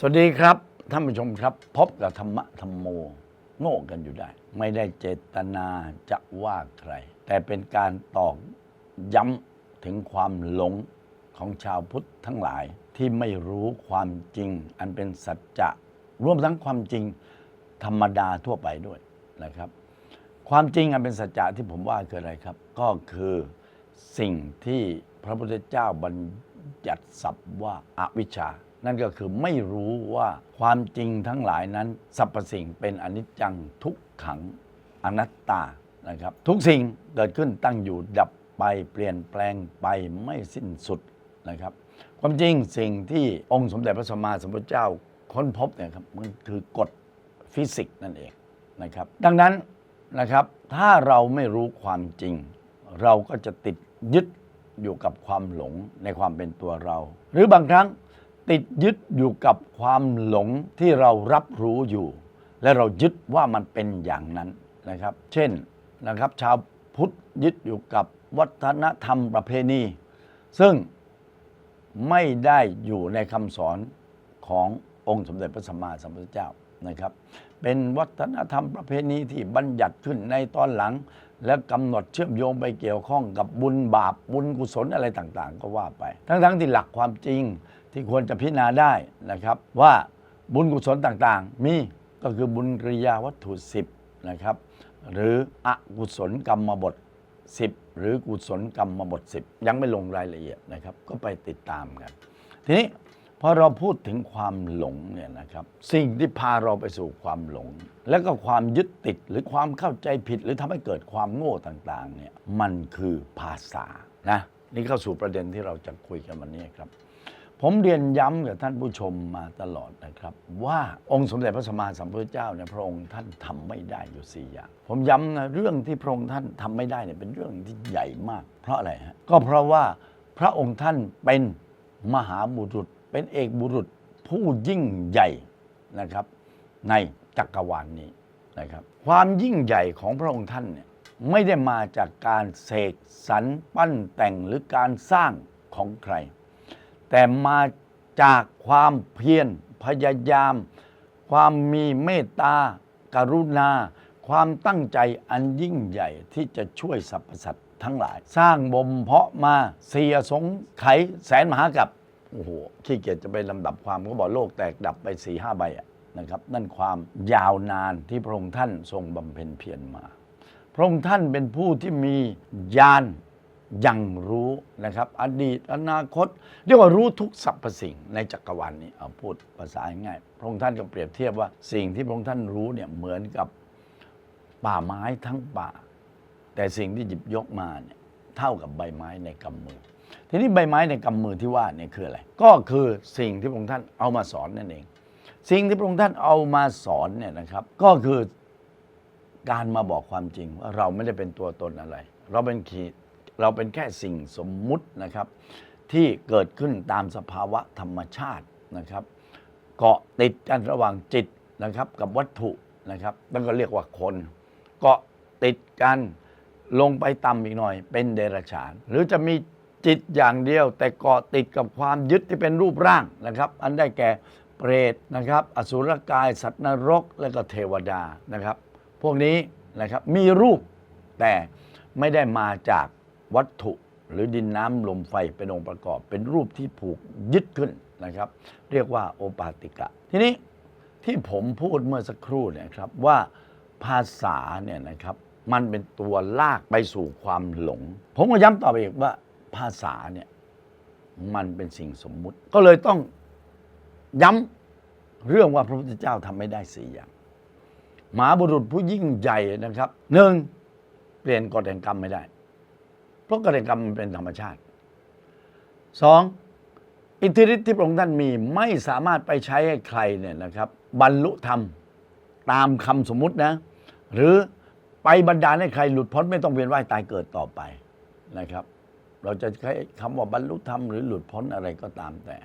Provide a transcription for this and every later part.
สวัสดีครับท่านผู้ชมครับ พบกับธรรมะธรรมโม โง่กันอยู่ได้ ไม่ได้เจตนาจะว่าใคร แต่เป็นการตอกย้ำถึงความหลงของชาวพุทธทั้งหลายที่ไม่รู้ความจริง อันเป็นสัจจะรวมทั้งความจริงธรรมดาทั่วไปด้วยนะครับ ความจริงอันเป็นสัจจะที่ผมว่าคืออะไรครับ ก็คือสิ่งที่พระพุทธเจ้าบัญญัติศัพท์ว่าอาวิชชา นั่นก็คือไม่รู้ว่าความจริงทั้งหลายนั้นสรรพสิ่งเป็นอนิจจังทุกขังอนัตตานะครับ ทุกสิ่งเกิดขึ้นตั้งอยู่ดับไปเปลี่ยนแปลงไปไม่สิ้นสุดนะครับ ความจริงสิ่งที่องค์สมเด็จพระสัมมาสัมพุทธเจ้าค้นพบเนี่ยครับมันคือกฎฟิสิกส์นั่นเองนะครับ ดังนั้นนะครับถ้าเราไม่รู้ความจริง เราก็จะติดยึดอยู่กับความหลงในความเป็นตัวเรา หรือบางครั้ง ติดยึดอยู่กับความหลงที่เรารับรู้อยู่ และเรายึดว่ามันเป็นอย่างนั้นนะครับ เช่นนะครับ ชาวพุทธยึดอยู่กับวัฒนธรรมประเพณี ซึ่งไม่ได้อยู่ในคำสอนขององค์สมเด็จพระสัมมาสัมพุทธเจ้านะครับ เป็นวัฒนธรรมประเพณีที่บัญญัติขึ้นในตอนหลัง และกำหนดเชื่อมโยงไปเกี่ยวข้องกับบุญบาปบุญกุศลอะไรต่างๆ ก็ว่าไป ทั้งๆที่หลักความจริง ที่ควรจะพิจารณาได้นะครับ ว่าบุญกุศลต่างๆ มีก็คือบุญกริยาวัตถุสิบนะครับ หรืออกุศลกรรมบท 10 หรือกุศลกรรมบท 10 ยังไม่ลงรายละเอียดนะครับ ก็ไปติดตามกัน ทีนี้พอเราพูดถึงความหลงเนี่ยนะครับ สิ่งที่พาเราไปสู่ความหลง แล้วก็ความยึดติดหรือความเข้าใจผิด หรือทำให้เกิดความโง่ต่างๆเนี่ยมันคือภาษานะนี่เข้าสู่ประเด็นที่เราจะคุยกันวันนี้ครับ ผมเรียนย้ำกับท่านผู้ชมมาตลอดนะครับ ว่าองค์สมเด็จพระสัมมาสัมพุทธเจ้าเนี่ยพระองค์ท่านทำไม่ได้อยู่สี่อย่าง ผมย้ำนะเรื่องที่พระองค์ท่านทำไม่ได้เนี่ยเป็นเรื่องที่ใหญ่มาก เพราะอะไรฮะก็เพราะว่าพระองค์ท่านเป็นมหาบุรุษ เป็นเอกบุรุษผู้ยิ่งใหญ่นะครับ ในจักรวาลนนี้นะครับ ความยิ่งใหญ่ของพระองค์ท่านเนี่ยไม่ได้มาจากการเสกสรรปั้นแต่งหรือการสร้างของใคร แต่มาจากความเพียรพยายาม ความมีเมตตากรุณา ความตั้งใจอันยิ่งใหญ่ที่จะช่วยสรรพสัตว์ทั้งหลาย สร้างบ่มเพาะมาเสียสงไขแสนมหากับโอ้โหขี้เกียจจะไปลำดับความก็บอกโลกแตกดับไปสี่ห้าใบนะครับ นั่นความยาวนานที่พระองค์ท่านทรงบำเพ็ญเพียรมา พระองค์ท่านเป็นผู้ที่มีญาณ ยังรู้นะครับ อดีตอนาคต เรียกว่ารู้ทุกสรรพสิ่งในจักรวาลนี้เอาพูดภาษาง่ายพระองค์ท่านก็เปรียบเทียบว่าสิ่งที่พระองค์ท่านรู้เนี่ยเหมือนกับป่าไม้ทั้งป่า แต่สิ่งที่หยิบยกมาเนี่ยเท่ากับใบไม้ในกำมือ ทีนี้ใบไม้ในกำมือที่ว่าเนี่ยคืออะไร ก็คือสิ่งที่พระองค์ท่านเอามาสอนนั่นเอง สิ่งที่พระองค์ท่านเอามาสอนเนี่ยนะครับ ก็คือการมาบอกความจริงว่าเราไม่ได้เป็นตัวตนอะไร เราเป็นขีด เราเป็นแค่สิ่งสมมุตินะครับ ที่เกิดขึ้นตามสภาวะธรรมชาตินะครับ เกาะติดกันระหว่างจิตนะครับ กับวัตถุนะครับนั่นก็เรียกว่าคน เกาะติดกันลงไปต่ำอีกหน่อย เป็นเดรัจฉาน หรือจะมีจิตอย่างเดียว แต่เกาะติดกับความยึดที่เป็นรูปร่างนะครับ อันได้แก่เปรตนะครับ อสุรกายสัตว์นรก และก็เทวดานะครับ พวกนี้นะครับมีรูปแต่ไม่ได้มาจาก วัตถุหรือดินน้ำลมไฟเป็นองค์ประกอบ เป็นรูปที่ผูกยึดขึ้นนะครับ เรียกว่าโอปาติกะ ทีนี้ที่ผมพูดเมื่อสักครู่เนี่ยครับว่าภาษาเนี่ยนะครับมันเป็นตัวลากไปสู่ความหลง ผมก็ย้ำต่อไปอีกว่าภาษาเนี่ยมันเป็นสิ่งสมมุติ ก็เลยต้องย้ำเรื่องว่าพระพุทธเจ้าทำไม่ได้สี่อย่างหมาบุรุษผู้ยิ่งใหญ่นะครับหนึ่งเปลี่ยนกฎแห่งกรรมไม่ได้ เพราะกฎแห่งกรรมมันเป็นธรรมชาติสองอิทธิฤทธิ์ที่พระองค์ท่านมีไม่สามารถไปใช้ให้ใครเนี่ยนะครับบรรลุธรรมตามคำสมมุตินะ หรือไปบรรดาให้ใครหลุดพ้นไม่ต้องเวียนว่ายตายเกิดต่อไปนะครับ เราจะใช้คำว่าบรรลุธรรมหรือหลุดพ้นอะไรก็ตามแต่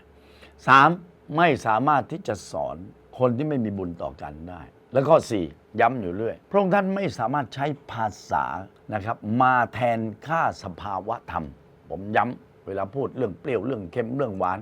สามไม่สามารถที่จะสอนคนที่ไม่มีบุญต่อกันได้ แล้วข้อสี่ ย้ำอยู่เรื่อย พระองค์ท่านไม่สามารถใช้ภาษานะครับมาแทนค่าสภาวะธรรม ผมย้ำเวลาพูดเรื่องเปรี้ยวเรื่องเค็มเรื่องหวาน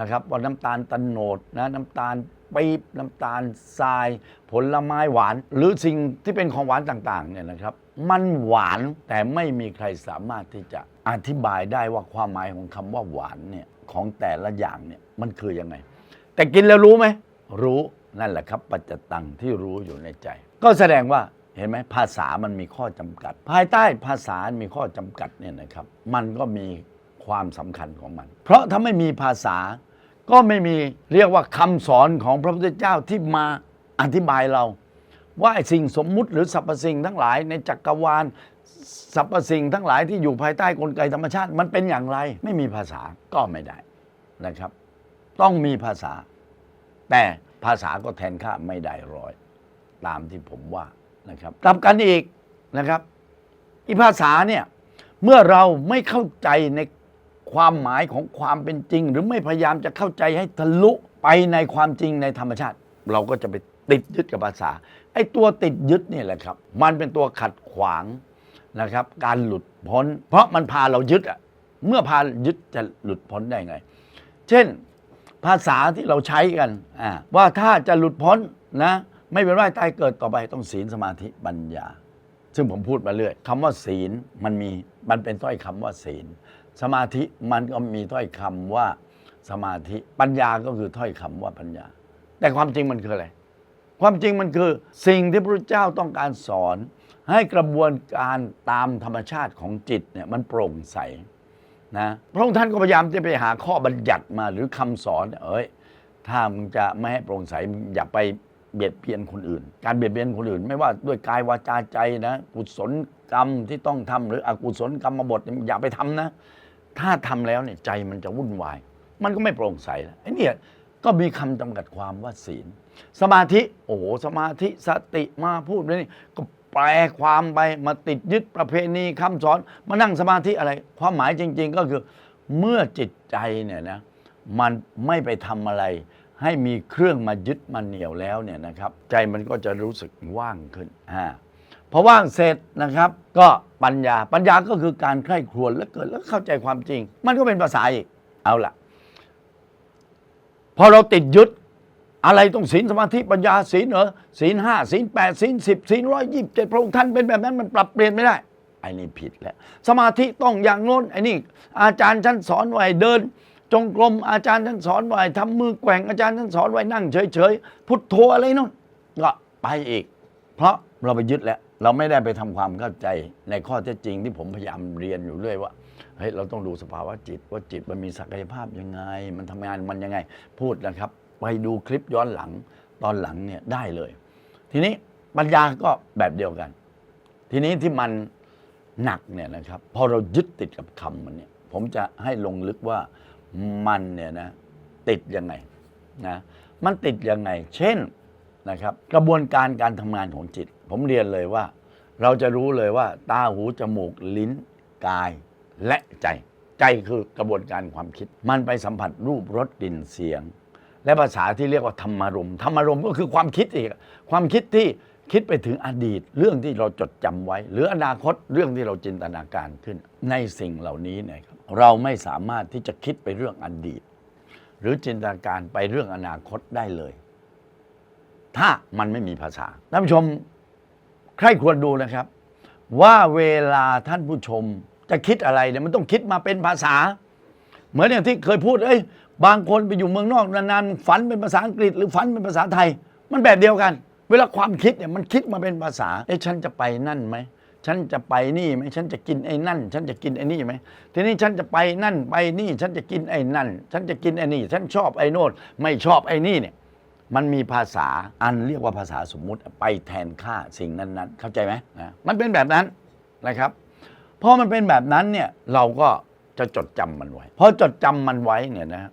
นะครับว่าน้ำตาลตะโนดนะน้ำตาลปี๊บน้ำตาลทราย ผลไม้หวาน หรือสิ่งที่เป็นของหวานต่างๆเนี่ยนะครับ มันหวานแต่ไม่มีใครสามารถที่จะอธิบายได้ว่าความหมายของคำว่าหวานเนี่ยของแต่ละอย่างเนี่ยมันคือยังไง แต่กินแล้วรู้ไหมรู้ นั่นแหละครับ ปัจจตังที่รู้อยู่ในใจ ก็แสดงว่าเห็นไหมภาษามันมีข้อจำกัด ภายใต้ภาษามีข้อจำกัดเนี่ยนะครับ มันก็มีความสำคัญของมัน เพราะถ้าไม่มีภาษาก็ไม่มีเรียกว่าคำสอนของพระพุทธเจ้าที่มาอธิบายเรา ว่าสิ่งสมมุติหรือสรรพสิ่งทั้งหลายในจักรวาลสรรพสิ่งทั้งหลายที่อยู่ภายใต้กลไกธรรมชาติ มันเป็นอย่างไร ไม่มีภาษาก็ไม่ได้นะครับ ต้องมีภาษา แต่ ภาษาก็แทนค่าไม่ได้ร้อย ตามที่ผมว่านะครับกลับกันอีกนะครับอีภาษาเนี่ยเมื่อเราไม่เข้าใจในความหมายของความเป็นจริง หรือไม่พยายามจะเข้าใจให้ทะลุไปในความจริงในธรรมชาติ เราก็จะไปติดยึดกับภาษาไอ้ตัวติดยึดนี่แหละครับ มันเป็นตัวขัดขวางนะครับ การหลุดพ้น เพราะมันพาเรายึดอะเมื่อพายึดจะหลุดพ้นได้ไง เช่น ภาษาที่เราใช้กันว่าถ้าจะหลุดพ้นนะไม่เป็นไรตายเกิดต่อไปต้องศีลสมาธิปัญญา ซึ่งผมพูดมาเรื่อยคำว่าศีลมันมีมันเป็นถ้อยคำว่าศีล สมาธิมันก็มีถ้อยคำว่าสมาธิปัญญาก็คือถ้อยคำว่าปัญญา แต่ความจริงมันคืออะไร ความจริงมันคือสิ่งที่พระเจ้าต้องการสอน ให้กระบวนการตามธรรมชาติของจิตเนี่ยมันโปร่งใส นะพระองค์ท่านก็พยายามจะไปหาข้อบัญญัติมาหรือคำสอนเอ้ยถ้ามึงจะไม่ให้โปร่งใสอย่าไปเบียดเบียนคนอื่น การเบียดเบียนคนอื่น ไม่ว่าด้วยกายวาจาใจนะกุศลกรรมที่ต้องทำหรืออกุศลกรรมบทอย่าไปทำนะ ถ้าทำแล้วเนี่ยใจมันจะวุ่นวาย มันก็ไม่โปร่งใสแล้วไอ้เนี่ยก็มีคำจำกัดความว่าศีล สมาธิ โอ้โหสมาธิสติมาพูดเลยนี่ก็ แปลความไปมาติดยึดประเพณีคำสอน มานั่งสมาธิอะไร ความหมายจริง ๆ ก็คือเมื่อจิตใจเนี่ยนะมันไม่ไปทำอะไร ให้มีเครื่องมายึดมาเหนี่ยวแล้วเนี่ยนะครับ ใจมันก็จะรู้สึกว่างขึ้นอ่าพอว่างเสร็จนะครับ ก็ปัญญาปัญญาก็คือการใคร่ครวญและเกิดแล้วเข้าใจความจริง มันก็เป็นภาษาอีกเอาละพอเราติดยึด อะไรต้องศีลสมาธิปัญญาศีลเหรอศีลห้าศีลแปดศีลสิบศีลร้อยยี่สิบเจ็ดพระองค์ท่านเป็นแบบนั้นมันปรับเปลี่ยนไม่ได้ไอ้นี่ผิดแล้ว สมาธิต้องอย่างโน้นไอ้นี่ อาจารย์ฉันสอนไว้เดิน จงกรมอาจารย์ท่านสอนไว้ทำมือแกว่งอาจารย์ท่านสอนไว้นั่งเฉยๆพุทโธอะไรนู่นก็ไปอีก เพราะเราไปยึดแล้วเราไม่ได้ไปทำความเข้าใจในข้อเท็จจริงที่ผมพยายามเรียนอยู่เรื่อยว่าเฮ้ยเราต้องดูสภาวะจิตว่าจิตมันมีศักยภาพยังไง มันทำงานมันยังไง พูดนะครับ ไปดูคลิปย้อนหลังตอนหลังเนี่ยได้เลย ทีนี้ปัญญาก็แบบเดียวกัน ทีนี้ที่มันหนักเนี่ยนะครับพอเรายึดติดกับคำมันเนี่ยผมจะให้ลงลึกว่ามันเนี่ยนะติดยังไงนะมันติดยังไง เช่นนะครับ กระบวนการการทำงานของจิต ผมเรียนเลยว่า เราจะรู้เลยว่า ตาหูจมูกลิ้นกายและใจ ใจคือกระบวนการความคิด มันไปสัมผัสรูปรสกลิ่นเสียง และภาษาที่เรียกว่าธรรมารมณ์ธรรมารมณ์ก็คือความคิดอีกความคิดที่คิดไปถึงอดีตเรื่องที่เราจดจำไว้ หรืออนาคตเรื่องที่เราจินตนาการขึ้น ในสิ่งเหล่านี้เนี่ยครับเราไม่สามารถที่จะคิดไปเรื่องอดีต หรือจินตนาการไปเรื่องอนาคตได้เลย ถ้ามันไม่มีภาษาท่านผู้ชมใครควรดูนะครับ ว่าเวลาท่านผู้ชมจะคิดอะไรเนี่ยมันต้องคิดมาเป็นภาษา เหมือนอย่างที่เคยพูดเอ้ย บางคนไปอยู่เมืองนอกนานๆฝันเป็นภาษาอังกฤษ หรือฝันเป็นภาษาไทย มันแบบเดียวกัน เวลาความคิดเนี่ยมันคิดมาเป็นภาษาเอ้ฉันจะไปนั่นไหมฉันจะไปนี่ไหมฉันจะกินไอ้นั่น ฉันจะกินไอ้นี่ไหมทีนี้ฉันจะไปนั่นไปนี่ ฉันจะกินไอ้นั่น ฉันจะกินไอ้นี่ ฉันชอบไอ้โน่นไม่ชอบไอ้นี่เนี่ยมันมีภาษาอันเรียกว่าภาษาสมมุติไปแทนค่าสิ่งนั้นๆ เข้าใจไหมนะมันเป็นแบบนั้นนะครับพอมันเป็นแบบนั้นเนี่ยเราก็จะจดจำมันไว้พอจดจำมันไว้เนี่ยนะ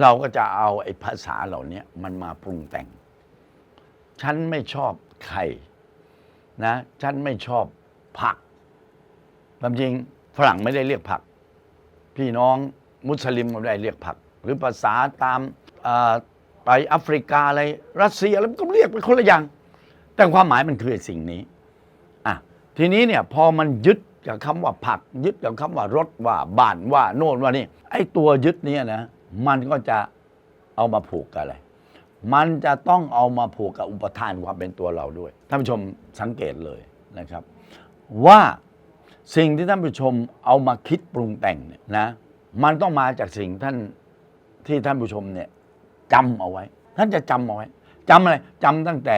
เราก็จะเอาไอ้ภาษาเหล่านี้มันมาปรุงแต่ง ฉันไม่ชอบไข่นะ ฉันไม่ชอบผักความจริงฝรั่งไม่ได้เรียกผัก พี่น้องมุสลิมไม่ได้เรียกผัก หรือภาษาตามไปแอฟริกาอะไรรัสเซียแล้วก็เรียกเป็นคนละอย่าง แต่ความหมายมันคือสิ่งนี้อะทีนี้เนี่ยพอมันยึดกับคำว่าผัก ยึดกับคำว่ารถว่าบ้านว่าโน่นว่านี่ไอ้ตัวยึดเนี้นะ มันก็จะเอามาผูกกับอะไร มันจะต้องเอามาผูกกับอุปทานความเป็นตัวเราด้วยท่านผู้ชมสังเกตเลยนะครับ ว่าสิ่งที่ท่านผู้ชมเอามาคิดปรุงแต่งเนี่ยนะ มันต้องมาจากสิ่งท่านที่ท่านผู้ชมเนี่ยจำเอาไว้ ท่านจะจำเอาไว้จำอะไรจำตั้งแต่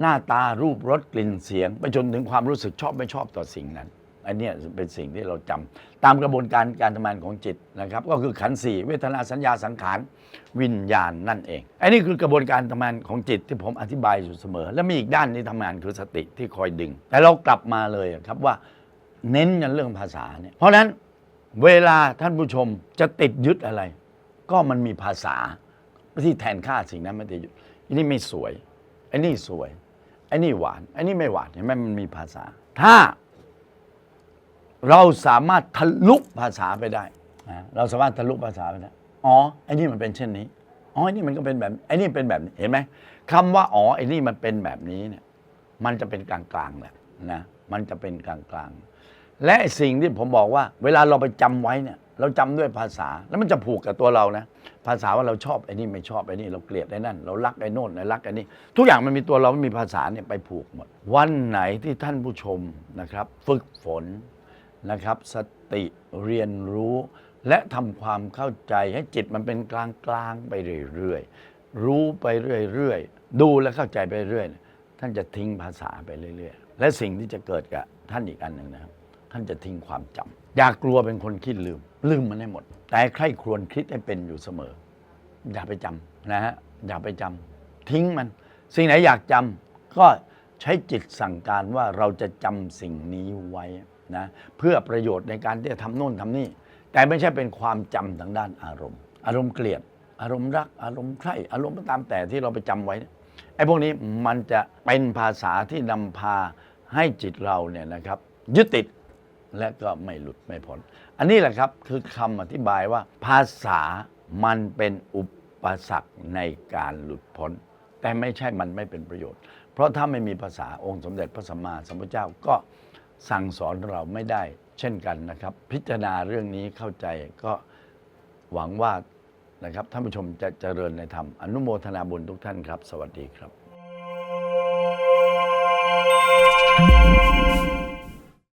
หน้าตารูปรสกลิ่นเสียง ไปจนถึงความรู้สึกชอบไม่ชอบต่อสิ่งนั้น อันนี้เป็นสิ่งที่เราจำตามกระบวนการการทำงานของจิตนะครับ ก็คือขันสี่เวทนาสัญญาสังขารวิญญาณนั่นเอง อันนี้คือกระบวนการทำงานของจิตที่ผมอธิบายอยู่เสมอ และมีอีกด้านที่ทำงานคือสติที่คอยดึง แต่เรากลับมาเลยครับว่าเน้นกันเรื่องภาษาเนี่ยเพราะฉะนั้นเวลาท่านผู้ชมจะติดยึดอะไร ก็มันมีภาษาที่แทนค่าสิ่งนั้นไม่ได้ยึดอันนี้ไม่สวยอ้นี่สวยอ้นี่หวานอ้นี่ไม่หวานเห็นไหมมันมีภาษา ถ้า เราสามารถทะลุภาษาไปได้นะเราสามารถทะลุภาษาไปได้อ๋อไอ้นี่มันเป็นเช่นนี้อ๋อไอ้นี่มันก็เป็นแบบไอ้นี่เป็นแบบนี้เห็นไหมคำว่าอ๋อไอ้นี่มันเป็นแบบนี้เนี่ยมันจะเป็นกลางๆแหละนะมันจะเป็นกลางๆ และสิ่งที่ผมบอกว่า เวลาเราไปจำไว้เนี่ย เราจำด้วยภาษาแล้วมันจะผูกกับตัวเรานะภาษาว่าเราชอบไอ้นี่ไม่ชอบไอ้นี่เราเกลียดไอ้นั่น เรารักไอ้โน่นเรารักไอ้นี่ทุกอย่างมันมีตัวเรามันมีภาษาเนี่ยไปผูกหมด วันไหนที่ท่านผู้ชมนะครับ ฝึกฝน นะครับ สติเรียนรู้ และทำความเข้าใจให้จิตมันเป็นกลางกลางไปเรื่อยๆ รู้ไปเรื่อยๆ ดูและเข้าใจไปเรื่อยท่านจะทิ้งภาษาไปเรื่อยๆ และสิ่งที่จะเกิดกับท่านอีกอันหนึ่งนะครับ ท่านจะทิ้งความจำอย่ากกลัวเป็นคนคิดลืม ลืมมันให้หมด แต่ใครควญคิดให้เป็นอยู่เสมอ อย่าไปจำนะฮะอย่าไปจำทิ้งมัน สิ่งไหนอยากจำก็ใช้จิตสั่งการว่าเราจะจำสิ่งนี้ไว้ นะเพื่อประโยชน์ในการที่จะทำโน่นทำนี่ แต่ไม่ใช่เป็นความจำทางด้านอารมณ์ อารมณ์เกลียด อารมณ์รัก อารมณ์ใคร่อารมณ์ตามแต่ที่เราไปจำไว้ไอ้พวกนี้มันจะเป็นภาษาที่นำพาให้จิตเราเนี่ยนะครับ ยึดติดและก็ไม่หลุดไม่พ้นอันนี้แหละครับคือคำอธิบายว่า ภาษามันเป็นอุปสรรคในการหลุดพ้นแต่ไม่ใช่มันไม่เป็นประโยชน์ เพราะถ้าไม่มีภาษาองค์สมเด็จพระสัมมาสัมพุทธเจ้าก็ สั่งสอนเราไม่ได้ เช่นกันนะครับ พิจารณาเรื่องนี้เข้าใจก็หวังว่านะครับท่านผู้ชมจะเจริญในธรรมอนุโมทนาบุญทุกท่านครับ สวัสดีครับ